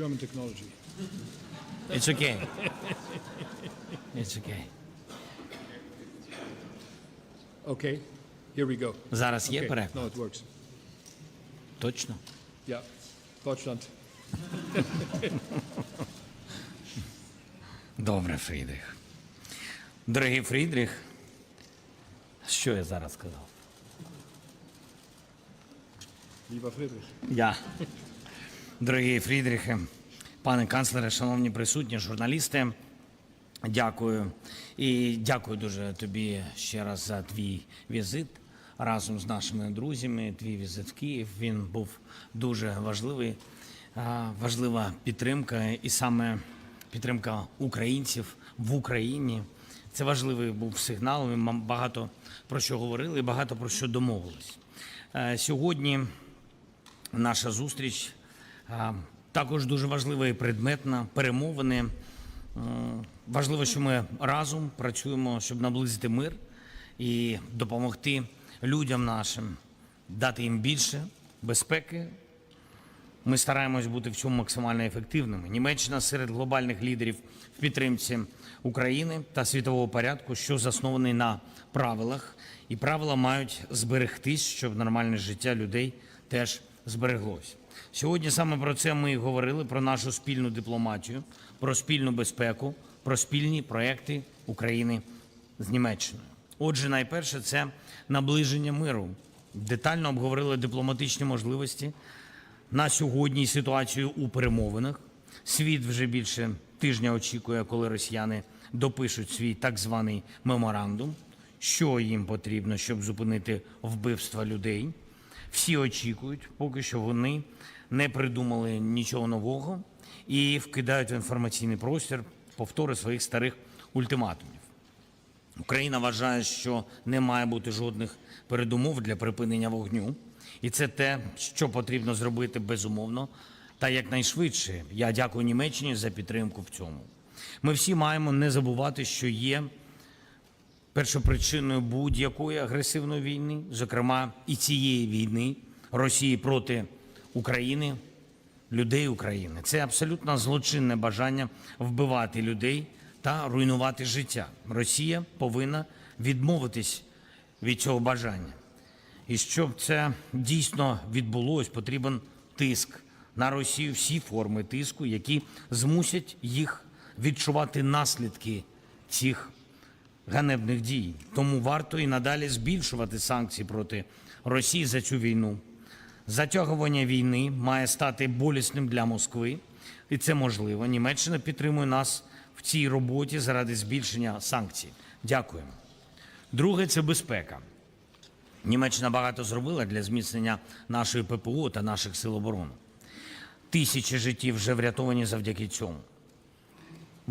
German technology. It's okay. It's okay. Okay, here we go. Зараз є Okay. переклад? No, it works. Точно? Yeah, Deutschland. Добре, Фрідрих. Дорогий Фрідрих, що я зараз сказав? Lieber Friedrich. Я. Дорогі Фрідрихе, пане канцлере, шановні присутні, журналісти, дякую. І дякую дуже тобі ще раз за твій візит разом з нашими друзями. Твій візит в Київ. Він був дуже важливий, важлива підтримка, і саме підтримка українців в Україні. Це важливий був сигнал. Ми багато про що говорили, багато про що домовились. Е, Сьогодні наша зустріч також дуже важлива і предметна. Перемовини. Важливо, що ми разом працюємо, щоб наблизити мир і допомогти людям нашим, дати їм більше безпеки. Ми стараємось бути в цьому максимально ефективними. Німеччина серед глобальних лідерів в підтримці України та світового порядку, що заснований на правилах, і правила мають зберегтись, щоб нормальне життя людей теж збереглось. Сьогодні саме про це ми і говорили: про нашу спільну дипломатію, про спільну безпеку, про спільні проекти України з Німеччиною. Отже, найперше це наближення миру. Детально обговорили дипломатичні можливості на сьогодні ситуацію у перемовинах. Світ вже більше тижня очікує, коли росіяни допишуть свій так званий меморандум, що їм потрібно, щоб зупинити вбивства людей. Всі очікують, поки що вони не придумали нічого нового і вкидають в інформаційний простір повтори своїх старих ультиматумів. Україна вважає, що не має бути жодних передумов для припинення вогню, і це те, що потрібно зробити безумовно та якнайшвидше. Я дякую Німеччині за підтримку в цьому. Ми всі маємо не забувати, що є першопричиною будь-якої агресивної війни, зокрема і цієї війни Росії проти України, людей України. Це абсолютно злочинне бажання вбивати людей та руйнувати життя. Росія повинна відмовитись від цього бажання. І щоб це дійсно відбулось, потрібен тиск на Росію, всі форми тиску, які змусять їх відчувати наслідки цих ганебних дій. Тому варто і надалі збільшувати санкції проти Росії за цю війну. Затягування війни має стати болісним для Москви, і це можливо. Німеччина підтримує нас в цій роботі заради збільшення санкцій. Дякуємо. Друге це безпека. Німеччина багато зробила для зміцнення нашої ППО та наших сил оборони. Тисячі життів вже врятовані завдяки цьому.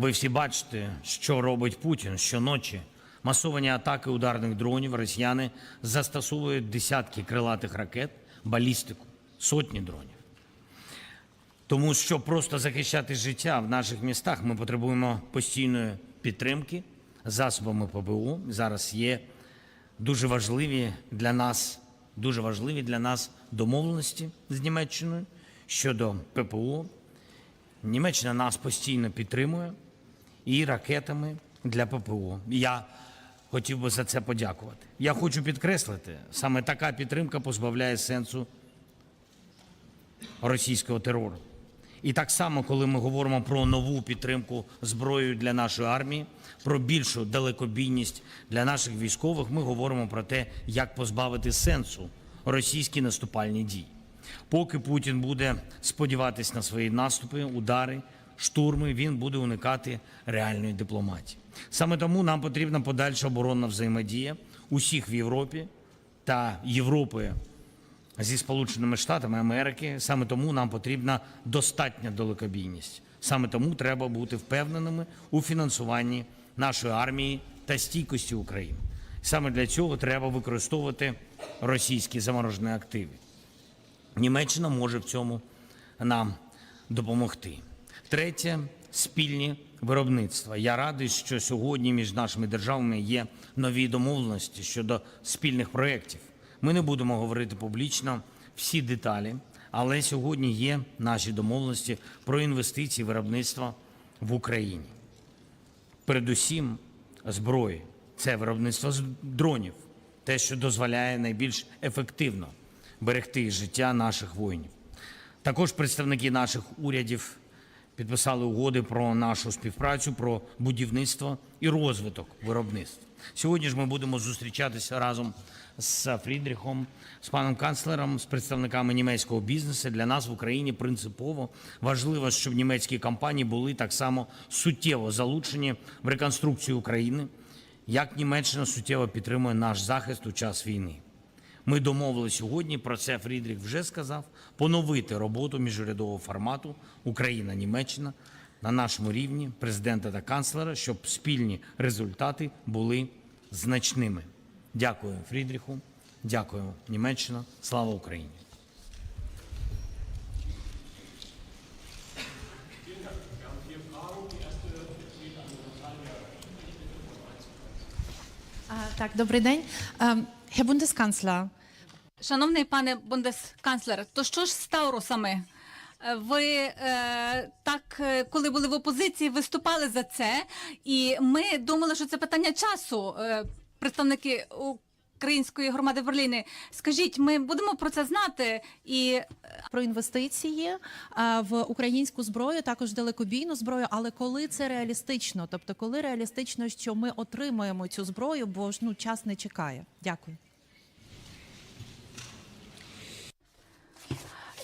Ви всі бачите, що робить Путін щоночі. Масовані атаки ударних дронів росіяни застосовують десятки крилатих ракет, балістику, сотні дронів. Тому що просто захищати життя в наших містах ми потребуємо постійної підтримки засобами ППО. Зараз є дуже важливі для нас, дуже важливі для нас домовленості з Німеччиною щодо ППО. Німеччина нас постійно підтримує і ракетами для ППО. Я хотів би за це подякувати. Я хочу підкреслити, саме така підтримка позбавляє сенсу російського терору. І так само, коли ми говоримо про нову підтримку зброєю для нашої армії, про більшу далекобійність для наших військових, ми говоримо про те, як позбавити сенсу російські наступальні дії. Поки Путін буде сподіватись на свої наступи, удари, штурми, він буде уникати реальної дипломатії. Саме тому нам потрібна подальша оборонна взаємодія усіх в Європі та Європи зі Сполученими Штатами Америки. Саме тому нам потрібна достатня далекобійність. Саме тому треба бути впевненими у фінансуванні нашої армії та стійкості України. Саме для цього треба використовувати російські заморожені активи. Німеччина може в цьому нам допомогти. Третє спільні виробництва. Я радий, що сьогодні між нашими державами є нові домовленості щодо спільних проєктів. Ми не будемо говорити публічно всі деталі, Але сьогодні є наші домовленості про інвестиції виробництва в Україні. Передусім зброї. Це виробництво дронів, те, що дозволяє найбільш ефективно берегти життя наших воїнів. Також представники наших урядів підписали угоди про нашу співпрацю, про будівництво і розвиток виробництва. Сьогодні ж ми будемо зустрічатися разом з Фрідріхом, з паном канцлером, з представниками німецького бізнесу. Для нас в Україні принципово важливо, щоб німецькі компанії були так само суттєво залучені в реконструкцію України, як Німеччина суттєво підтримує наш захист у час війни. Ми домовилися сьогодні, про це Фрідріх вже сказав, поновити роботу міжурядового формату Україна-Німеччина на нашому рівні президента та канцлера, щоб спільні результати були значними. Дякую Фрідріху, дякую Німеччина. Слава Україні! Так, добрий день. Ем, Herr Bundeskanzler, Шановний пане бундесканцлер, то що ж з Таурусами? Е, Ви е, так, е, коли були в опозиції, виступали за це, і ми думали, що це питання часу. Е, представники української громади в Берліні. Скажіть, ми будемо про це знати і е, про інвестиції в українську зброю, також далекобійну зброю. Але коли це реалістично? Тобто, коли реалістично, що ми отримаємо цю зброю, бо ж ну час не чекає. Дякую.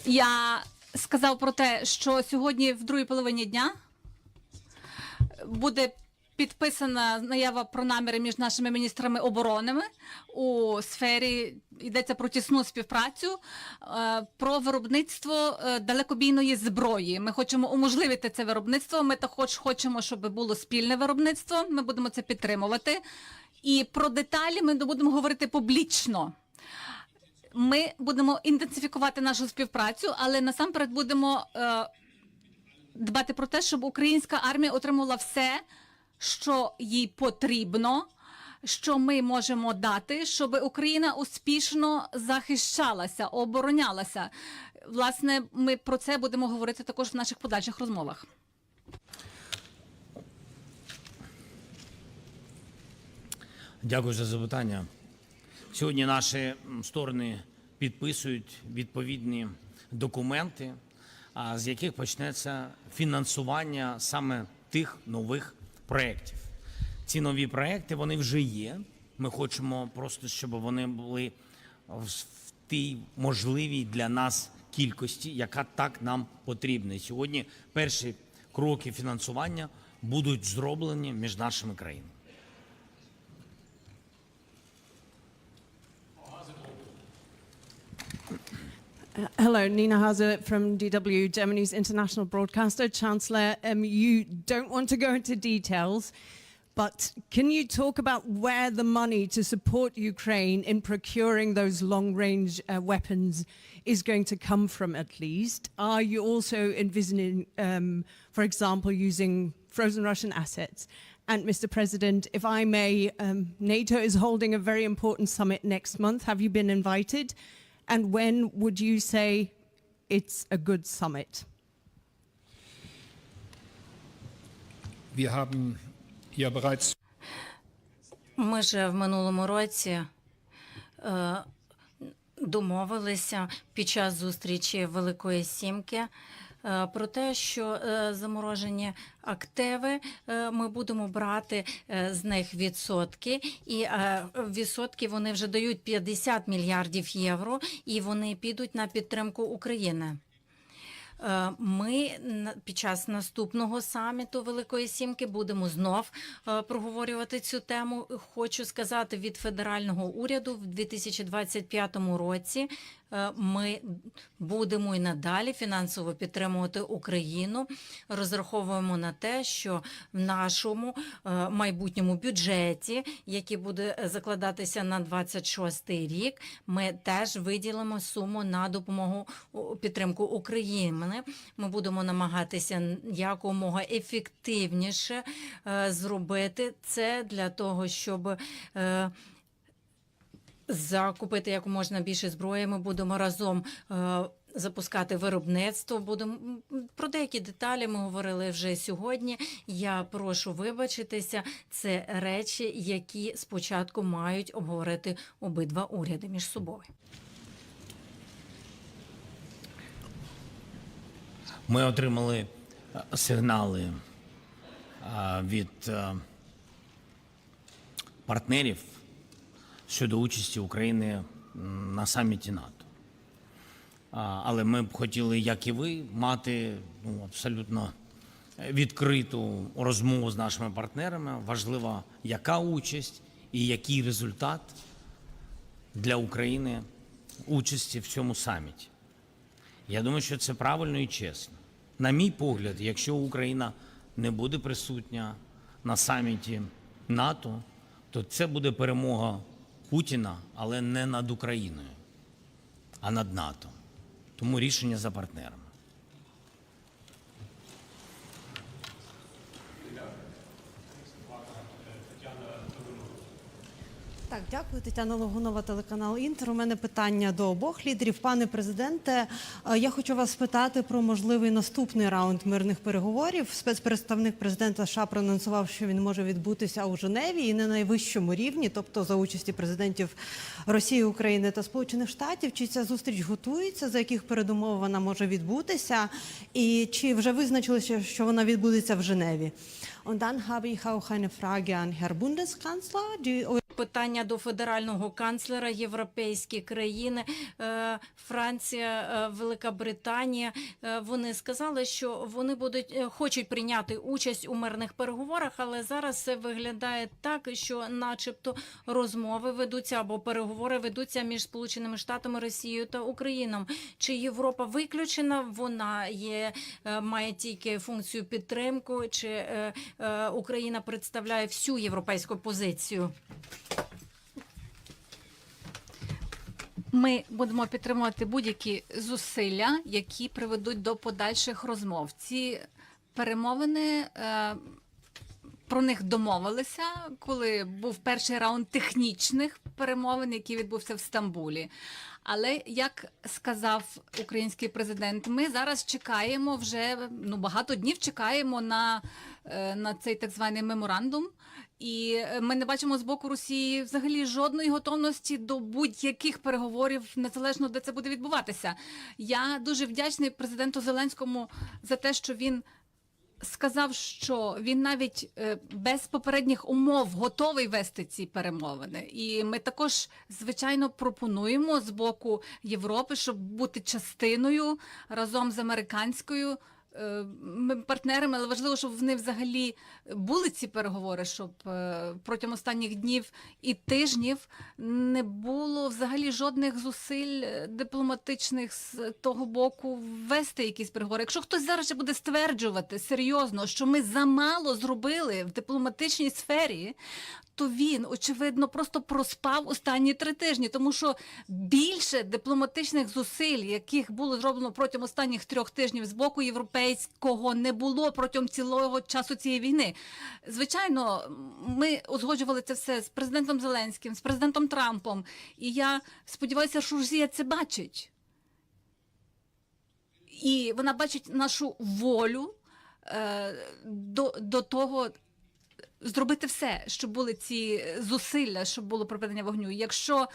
Я сказав про те, що сьогодні, в другій половині дня, буде підписана заява про наміри між нашими міністрами оборонами у сфері йдеться про тісну співпрацю е, про виробництво е, далекобійної зброї. Ми хочемо уможливити це виробництво. Ми також хочемо, щоб було спільне виробництво. Ми будемо це підтримувати. І про деталі ми будемо говорити публічно. Ми будемо інтенсифікувати нашу співпрацю, але насамперед будемо е, дбати про те, щоб українська армія отримала все, що їй потрібно, що ми можемо дати, щоб Україна успішно захищалася, оборонялася. Власне, ми про це будемо говорити також в наших подальших розмовах. Дякую за запитання. Сьогодні наші сторони підписують відповідні документи, з яких почнеться фінансування саме тих нових проєктів. Ці нові проєкти вони вже є. Ми хочемо просто, щоб вони були в тій можливій для нас кількості, яка так нам потрібна. Сьогодні перші кроки фінансування будуть зроблені між нашими країнами. Hello, Nina Hauser from DW, Germany's international broadcaster. Chancellor, um, you don't want to go into details, but can you talk about where the money to support Ukraine in procuring those long range uh, weapons is going to come from, at least? Are you also envisioning, um, for example, using frozen Russian assets? And, Mr. President, if I may, um, NATO is holding a very important summit next month. Have you been invited? And when would you say it's a good summit? Wir haben ja bereits Ми ж в минулому році е, домовилися під час зустрічі Великої Сімки е, про те, що е, заморожені активи е, ми будемо брати е, з них відсотки, і е, відсотки вони вже дають 50 мільярдів євро, і вони підуть на підтримку України. Е, Ми під час наступного саміту Великої Сімки будемо знов е, проговорювати цю тему. Хочу сказати від федерального уряду в 2025 році. Е, Ми будемо і надалі фінансово підтримувати Україну. Розраховуємо на те, що в нашому е, майбутньому бюджеті, який буде закладатися на 26 рік, ми теж виділимо суму на допомогу підтримку України. Ми будемо намагатися якомога ефективніше е, зробити це для того, щоб. Закупити як можна більше зброї. Ми будемо разом е, запускати виробництво. Будемо про деякі деталі ми говорили вже сьогодні. Я прошу вибачитися. Це речі, які спочатку мають обговорити обидва уряди між собою. Ми отримали е, сигнали е, від партнерів щодо участі України на саміті НАТО. Але ми б хотіли, як і ви, мати ну, абсолютно відкриту розмову з нашими партнерами. Важлива, яка участь і який результат для України участі в цьому саміті. Я думаю, що це правильно і чесно. На мій погляд, якщо Україна не буде присутня на саміті НАТО, то це буде перемога Путіна, але не над Україною, а над НАТО. Тому рішення за партнерами. Так, дякую, Тетяна Логунова, телеканал Інтер. У мене питання до обох лідерів. Пане президенте, е, я хочу вас спитати про можливий наступний раунд мирних переговорів. Спецпредставник президента США проанонсував, що він може відбутися у Женеві і на найвищому рівні, тобто за участі президентів Росії, України та Сполучених Штатів. Чи ця зустріч готується? За яких передумов вона може відбутися? І чи вже визначилося, що вона відбудеться в Женеві? Und dann habe ich auch eine Frage an Herr Bundeskanzler. Die Питання до федерального канцлера європейські країни, е, Франція, е, Велика Британія. е, Вони сказали, що вони будуть хочуть прийняти участь у мирних переговорах, але зараз це виглядає так, що, начебто, розмови ведуться або переговори ведуться між Сполученими Штатами, Росією та Україною. Чи Європа виключена? Вона є має тільки функцію підтримку, чи Україна представляє всю європейську позицію? Ми будемо підтримувати будь-які зусилля, які приведуть до подальших розмов. Ці перемовини е, про них домовилися, коли був перший раунд технічних перемовин, який відбувся в Стамбулі. Але як сказав український президент, ми зараз чекаємо вже ну багато днів чекаємо на, е, на цей так званий меморандум. І е, ми не бачимо з боку Росії взагалі жодної готовності до будь-яких переговорів, незалежно де це буде відбуватися. Я дуже вдячний президенту Зеленському за те, що він сказав, що він навіть е, без попередніх умов готовий вести ці перемовини. І ми також, звичайно, пропонуємо з боку Європи, щоб бути частиною разом з американською. Е, ми партнерами, але важливо, щоб вони взагалі були ці переговори, щоб е, протягом останніх днів і тижнів не було взагалі жодних зусиль е, дипломатичних з того боку вести якісь переговори. Якщо хтось зараз буде стверджувати серйозно, що ми замало зробили в дипломатичній сфері, то він очевидно просто проспав останні три тижні, тому що більше дипломатичних зусиль, яких було зроблено протягом останніх трьох тижнів з боку європейського, не було протягом цілого часу цієї війни. Звичайно, ми узгоджували це все з президентом Зеленським, з президентом Трампом, і я сподіваюся, що Росія це бачить. І вона бачить нашу волю е, до, до того зробити все, щоб були ці зусилля, щоб було припинення вогню. Якщо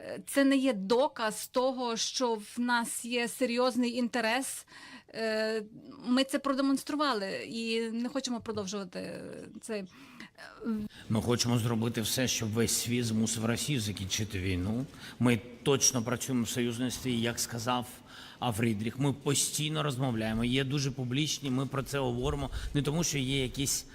е, це не є доказ того, що в нас є серйозний інтерес, е, ми це продемонстрували і не хочемо продовжувати це. Ми хочемо зробити все, щоб весь світ змусив Росію закінчити війну. Ми точно працюємо в союзності, як сказав а. Ми постійно розмовляємо. Є дуже публічні. Ми про це говоримо не тому, що є якісь.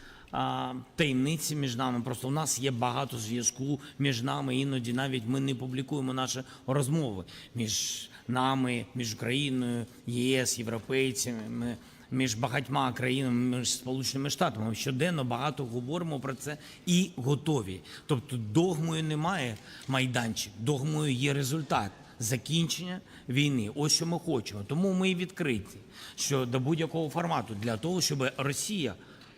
Таємниці між нами просто у нас є багато зв'язку між нами. Іноді навіть ми не публікуємо наші розмови між нами, між Україною, ЄС, європейцями. Між багатьма країнами, між Сполученими Штатами. Ми щоденно багато говоримо про це і готові. Тобто догмою немає майданчик, догмою є результат. Закінчення війни, ось що ми хочемо. Тому ми і відкриті що до будь-якого формату для того, щоб Росія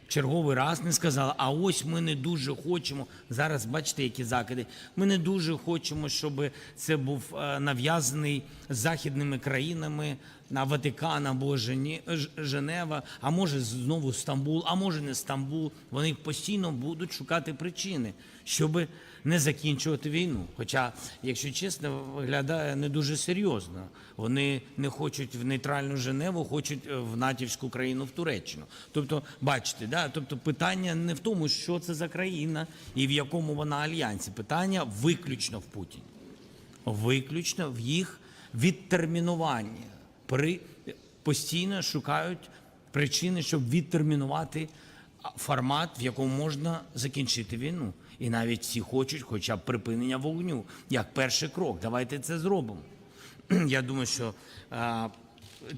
черговий раз не сказали, а ось ми не дуже хочемо. Зараз бачите, які закиди. Ми не дуже хочемо, щоб це був е, нав'язаний західними країнами на Ватикан або Женева, а може знову Стамбул, а може не Стамбул. Вони постійно будуть шукати причини, щоб не закінчувати війну. Хоча, якщо чесно, виглядає не дуже серйозно. Вони не хочуть в нейтральну Женеву, хочуть е, в натівську країну в Туреччину. Тобто, бачите, да? тобто питання не в тому, що це за країна і в якому вона альянсі. Питання виключно в Путіні виключно в їх відтермінуванні. При постійно шукають причини, щоб відтермінувати формат, в якому можна закінчити війну. І навіть всі хочуть, хоча б припинення вогню, як перший крок. Давайте це зробимо. Я думаю, що а,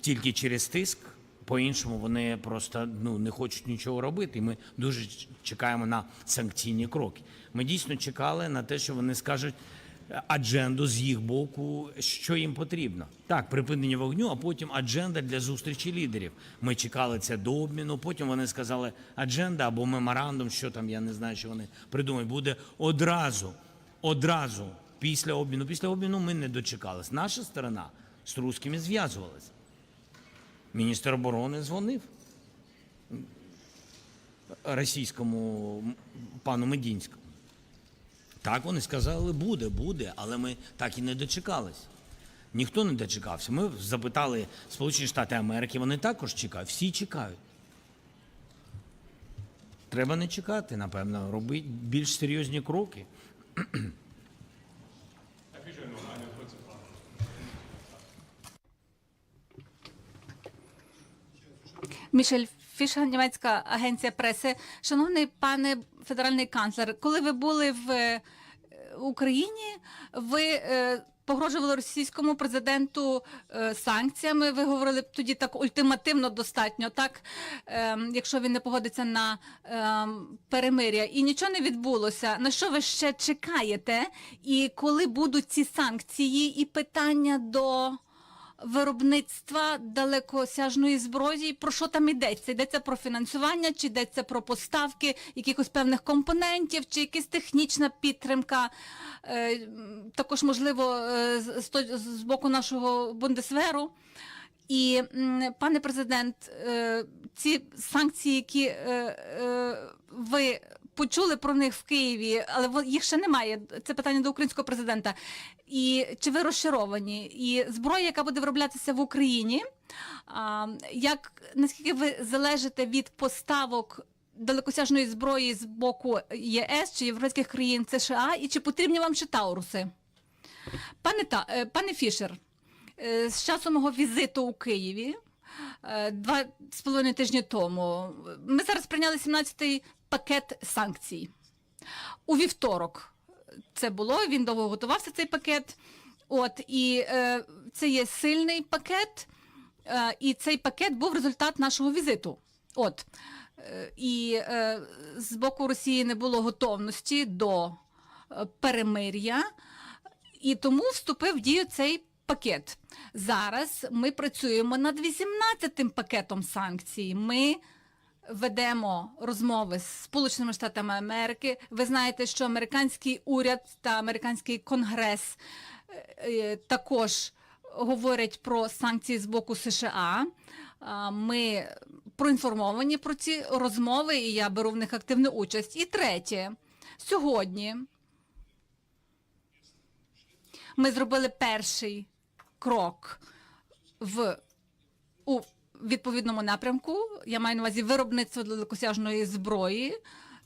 тільки через тиск, по-іншому вони просто ну, не хочуть нічого робити. І ми дуже чекаємо на санкційні кроки. Ми дійсно чекали на те, що вони скажуть адженду з їх боку, що їм потрібно. Так, припинення вогню, а потім адженда для зустрічі лідерів. Ми чекали це до обміну. Потім вони сказали адженда або меморандум, що там, я не знаю, що вони придумають, буде одразу, одразу після обміну. Після обміну ми не дочекались. Наша сторона з русскими зв'язувалася. Міністр оборони дзвонив російському пану Медінському. Так вони сказали, буде, буде, але ми так і не дочекались. Ніхто не дочекався. Ми запитали Сполучені Штати Америки, вони також чекають, всі чекають. Треба не чекати, напевно, робити більш серйозні кроки. Мішель Фішер, німецька агенція преси. Шановний пане федеральний канцлер, коли ви були в е, Україні, ви е, погрожували російському президенту е, санкціями. Ви говорили тоді так ультимативно достатньо, так е, якщо він не погодиться на е, перемиря, і нічого не відбулося. На що ви ще чекаєте? І коли будуть ці санкції, і питання до виробництва далекосяжної зброї. Про що там йдеться? Йдеться про фінансування, чи йдеться про поставки якихось певних компонентів, чи якась технічна підтримка. Е, Також можливо е, з, боку нашого бундесверу. І пане президент, е, ці санкції, які ви почули про них в Києві, але їх ще немає. Це питання до українського президента. І чи ви розчаровані? І зброя, яка буде вироблятися в Україні, а, як наскільки ви залежите від поставок? Далекосяжної зброї з боку ЄС чи європейських країн США, і чи потрібні вам ще Тауруси? Пане та е, пане Фішер, е, з часу мого візиту у Києві е, два з половиною тижні тому ми зараз прийняли 17-й пакет санкцій. У вівторок це було. Він довго готувався цей пакет. От і е, це є сильний пакет, е, і цей пакет був результат нашого візиту. От Е, і е, з боку Росії не було готовності до е, перемир'я, і тому вступив в дію цей пакет. Зараз ми працюємо над 18-тим пакетом санкцій. Ми ведемо розмови з Сполученими Штатами Америки. Ви знаєте, що американський уряд та американський конгрес е, е, також говорять про санкції з боку США. Ми проінформовані про ці розмови, і я беру в них активну участь. І третє, сьогодні ми зробили перший крок в у відповідному напрямку. Я маю на увазі виробництво далекосяжної зброї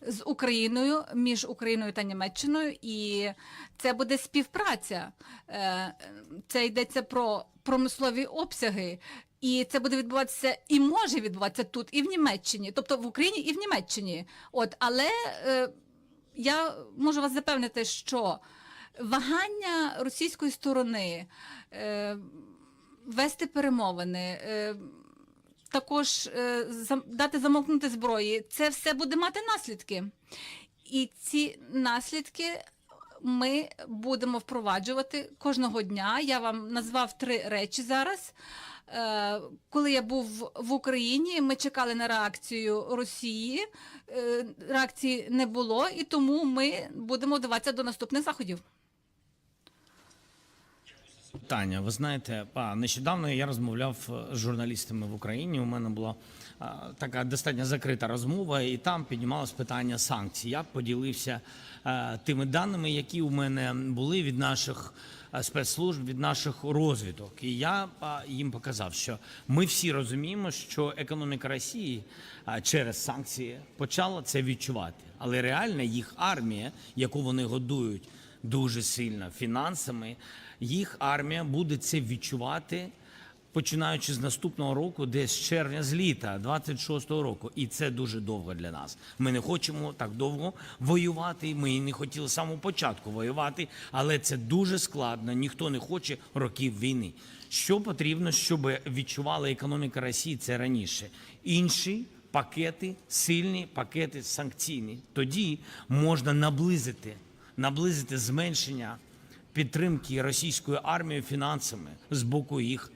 з Україною між Україною та Німеччиною, і це буде співпраця. Е, Це йдеться про промислові обсяги. І це буде відбуватися і може відбуватися тут, і в Німеччині, тобто в Україні і в Німеччині. От, але е, я можу вас запевнити, що вагання російської сторони е, вести перемовини, е, також е, дати замовкнути зброї, це все буде мати наслідки. І ці наслідки ми будемо впроваджувати кожного дня. Я вам назвав три речі зараз. Е, Коли я був в Україні, ми чекали на реакцію Росії. Е, Реакції не було, і тому ми будемо вдаватися до наступних заходів. Таня, ви знаєте, а, нещодавно я розмовляв е, з журналістами в Україні. У мене була а, така достатньо закрита розмова, і там піднімалось питання санкцій. Я поділився е, тими даними, які у мене були від наших е, спецслужб, від наших розвідок. І я а, їм показав, що ми всі розуміємо, що економіка Росії а, через санкції почала це відчувати, але реально їх армія, яку вони годують дуже сильно фінансами. Їх армія буде це відчувати починаючи з наступного року, десь з червня, з літа 26-го року. І це дуже довго для нас. Ми не хочемо так довго воювати. Ми і не хотіли з самого початку воювати, але це дуже складно. Ніхто не хоче років війни. Що потрібно, щоб відчувала економіка Росії це раніше? Інші пакети, сильні пакети санкційні. Тоді можна наблизити, наблизити зменшення підтримки російської армії фінансами з боку їх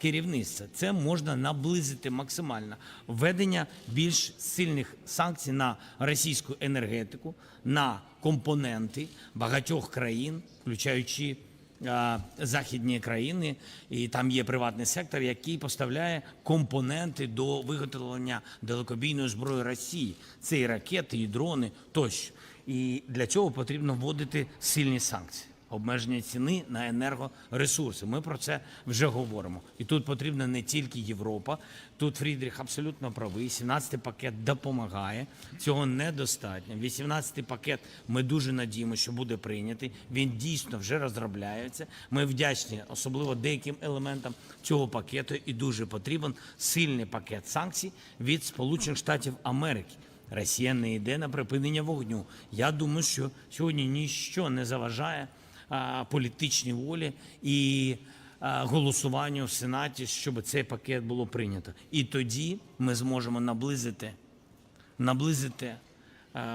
керівництва. Це можна наблизити максимально введення більш сильних санкцій на російську енергетику, на компоненти багатьох країн, включаючи західні країни, і там є приватний сектор, який поставляє компоненти до виготовлення далекобійної зброї Росії. Це і ракети, і дрони тощо. І для цього потрібно вводити сильні санкції. Обмеження ціни на енергоресурси. Ми про це вже говоримо. І тут потрібна не тільки Європа. Тут Фрідріх абсолютно правий. 17-й пакет допомагає. Цього недостатньо. 18-й пакет ми дуже надіємося, що буде прийнятий. Він дійсно вже розробляється. Ми вдячні, особливо деяким елементам цього пакету, і дуже потрібен сильний пакет санкцій від Сполучених Штатів Америки. Росія не йде на припинення вогню. Я думаю, що сьогодні ніщо не заважає політичній волі і голосуванню в Сенаті, щоб цей пакет було прийнято. І тоді ми зможемо наблизити, наблизити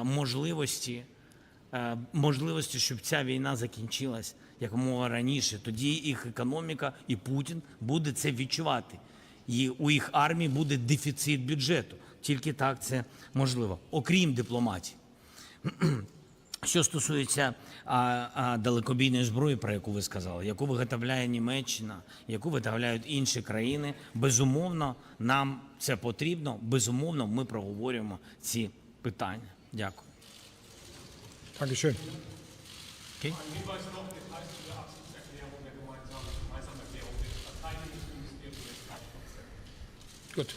можливості, можливості, щоб ця війна закінчилась якомога раніше. Тоді їх економіка і Путін буде це відчувати. І у їх армії буде дефіцит бюджету. Тільки так це можливо, окрім дипломатії. Що стосується а, а, далекобійної зброї, про яку ви сказали, яку виготовляє Німеччина, яку виготовляють інші країни, безумовно, нам це потрібно. Безумовно, ми проговорюємо ці питання. Дякую. Dankeschön. Окей? Gut.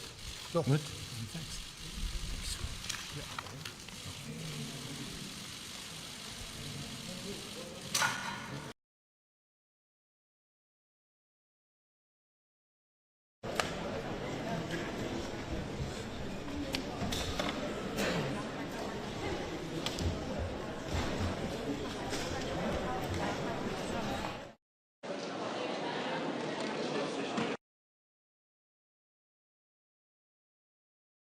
Good.